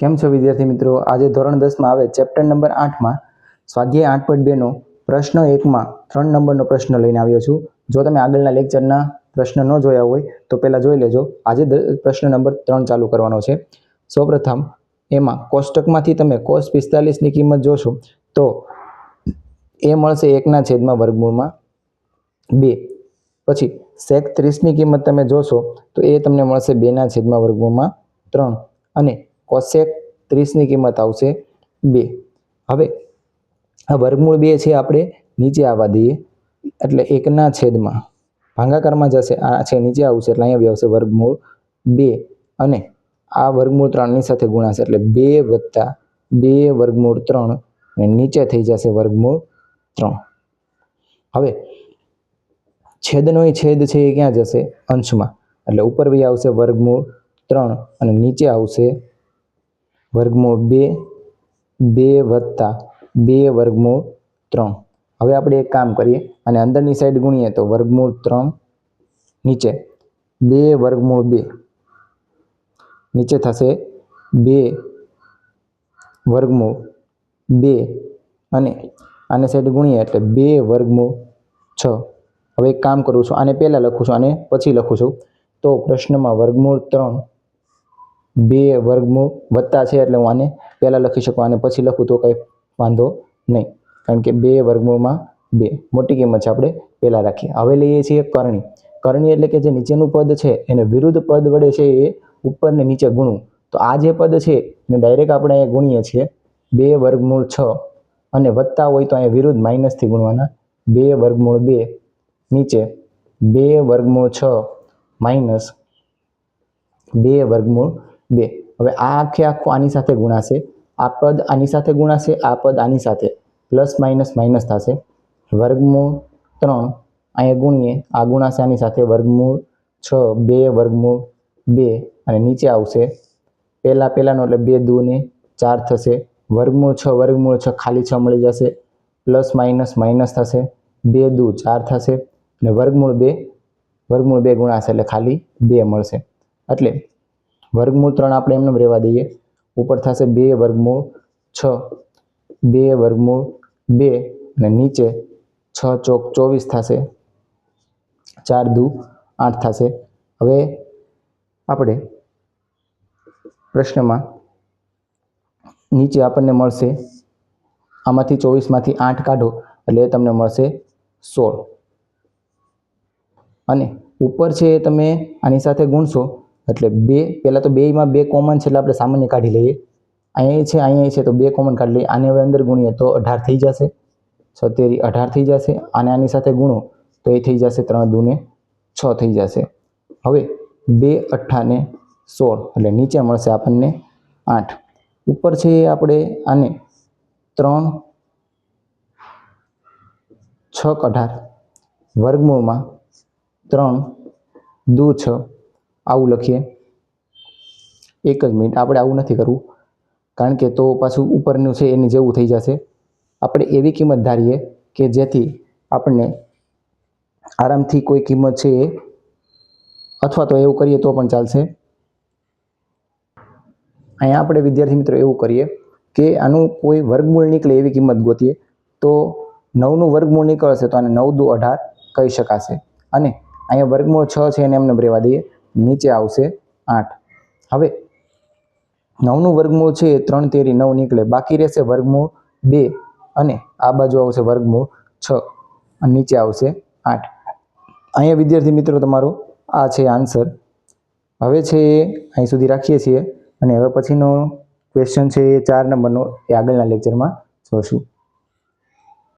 કેમ છો વિદ્યાર્થી મિત્રો? આજે ધોરણ દસમાં આવે ચેપ્ટર નંબર આઠમાં સ્વાધ્યાય આઠ પોઈન્ટ બેનો પ્રશ્ન એકમાં ત્રણ નંબરનો પ્રશ્ન લઈને આવ્યો છું. જો તમે આગળના લેક્ચરના પ્રશ્ન ન જોયા હોય, તો પહેલાં જોઈ લેજો. આજે પ્રશ્ન નંબર ત્રણ ચાલુ કરવાનો છે. સૌપ્રથમ, એમાં કોષ્ટકમાંથી તમે કોસ પિસ્તાલીસની કિંમત જોશો, તો એ મળશે એકના છેદમાં વર્ગમૂળમાં બે. પછી સેક ત્રીસની કિંમત તમે જોશો, તો એ તમને મળશે બેના છેદમાં વર્ગમૂળમાં ત્રણ. અને કોસેક ત્રીસની કિંમત આવશે બે. હવે આ વર્ગમૂળ બે છે આપણે, નીચે આવવા દઈએ. એટલે એકના છેદમાં ભાંગાકારમાં જશે, આ છે, નીચે આવશે, એટલે અહીંયા આવશે વર્ગમૂળ બે. અને આ વર્ગમૂળ ત્રણની સાથે ગુણાશે, એટલે બે વત્તા બે વર્ગમૂળ ત્રણ, અને નીચે થઈ જશે વર્ગમૂળ ત્રણ. હવે છેદનો છેદ છે એ ક્યાં જશે? અંશમાં. એટલે ઉપર બી આવશે વર્ગમૂળ ત્રણ, અને નીચે આવશે વર્ગમૂળ બે બે વત્તા બે વર્ગમૂળ ત્રણ. હવે આપણે એક કામ કરીએ અને અંદરની સાઈડ ગુણીએ તો વર્ગમૂળ ત્રણ નીચે બે વર્ગમૂળ બે. નીચે થશે બે વર્ગમૂળ બે અને આને સાઈડ ગુણીએ એટલે બે વર્ગમૂળ છ. હવે એક કામ કરું છું, આને પહેલાં લખું છું, આને પછી લખું છું. તો પ્રશ્નમાં વર્ગમૂળ ત્રણ બે વર્ગમૂળ વત્તા છે એટલે હું આને પહેલાં લખી શકું, આને પછી લખું તો કંઈ વાંધો નહીં. કારણ કે બે વર્ગમૂળમાં બે. મોટી કિંમત છે, આપણે પહેલાં રાખીએ. હવે લઈએ છીએ કરણી. કરણી એટલે કે જે નીચેનું પદ છે, એને વિરુદ્ધ પદ વડે છે એ ઉપર ને નીચે ગુણવું. તો આ જે પદ છે, એને ડાયરેક્ટ આપણે અહીંયા ગુણીએ છીએ. બે વર્ગમૂળ છ. અને વત્તા હોય તો અહીંયા વિરુદ્ધ માઇનસથી ગુણવાના. બે વર્ગમૂળ બે. નીચે બે વર્ગમૂળ છ. માઇનસ બે વર્ગમૂળ બે. હવે આ આખે આખું આની સાથે ગુણાશે, આ પદ આની સાથે ગુણાશે, આ પદ આની સાથે. પ્લસ માઇનસ માઇનસ થશે. વર્ગમૂળ ત્રણ. અહીંયા ગુણીએ, આ ગુણાશે આની સાથે વર્ગમૂળ છ, બે વર્ગમૂળ બે. અને નીચે આવશે. પહેલાં પહેલાંનો એટલે બે દૂને ચાર થશે. વર્ગમૂળ છ વર્ગમૂળ છ ખાલી છ મળી જશે. પ્લસ માઇનસ માઇનસ થશે. બે દૂ ચાર થશે. અને વર્ગમૂળ બે વર્ગમૂળ બે ગુણાશે એટલે ખાલી બે મળશે. એટલે વર્ગમૂળ ત્રણ આપણે એમને રહેવા દઈએ. ઉપર થશે બે વર્ગમૂળ છ, બે વર્ગમૂળ બે અને નીચે છ ચોક ચોવીસ થશે. ચાર દુ આઠ થશે. હવે આપણે પ્રશ્નમાં નીચે આપણને મળશે આમાંથી ચોવીસમાંથી આઠ કાઢો એટલે તમને મળશે સોળ. અને ઉપર છે એ તમે આની સાથે ગુણશો એટલે બે, પહેલાં તો બેમાં બે કોમન છે એટલે આપણે સામાન્ય કાઢી લઈએ. અહીંયા છે અહીંયા છે, તો બે કોમન કાઢી લઈએ. આને હવે અંદર ગુણીએ તો અઢાર થઈ જશે. સત્તેરી અઢાર થઈ જશે. અને આની સાથે ગુણો તો એ થઈ જશે ત્રણ દૂને છ થઈ જશે. હવે બે અઠ્ઠાને સોળ એટલે નીચે મળશે આપણને આઠ. ઉપર છે એ આપણે આને ત્રણ છક અઢાર. વર્ગમૂળમાં ત્રણ, દુ, છ આવું લખીએ. એક જ મિનિટ, આપણે આવું નથી કરવું. કારણ કે તો પાછું ઉપરનું છે, એની જેવું થઈ જશે. આપણે એવી કિંમત ધારીએ કે જેથી આપણને આરામથી કોઈ કિંમત છે એ, અથવા તો એવું કરીએ તો પણ ચાલશે. અહીંયા આપણે વિદ્યાર્થી મિત્રો એવું કરીએ કે આનું કોઈ વર્ગમૂળ નીકળે એવી કિંમત ગોતીએ, તો નવનું વર્ગમૂળ નીકળશે તો આને નવ દુ અઢાર કહી શકાશે. અને અહીંયા વર્ગમૂળ છ છે એને એમને રહેવા દઈએ. નીચે આવશે આઠ. હવે નવનું વર્ગમૂળ છે એ ત્રણ તેરી નવ નીકળે. બાકી રહેશે વર્ગમૂળ બે અને આ બાજુ આવશે વર્ગમૂળ છ અને નીચે આવશે આઠ. અહીંયા વિદ્યાર્થી મિત્રો તમારો આ છે આન્સર. હવે છે એ અહીં સુધી રાખીએ છીએ અને હવે પછીનો ક્વેશ્ચન છે એ ચાર નંબરનો. એ આગળના લેક્ચરમાં જોશું.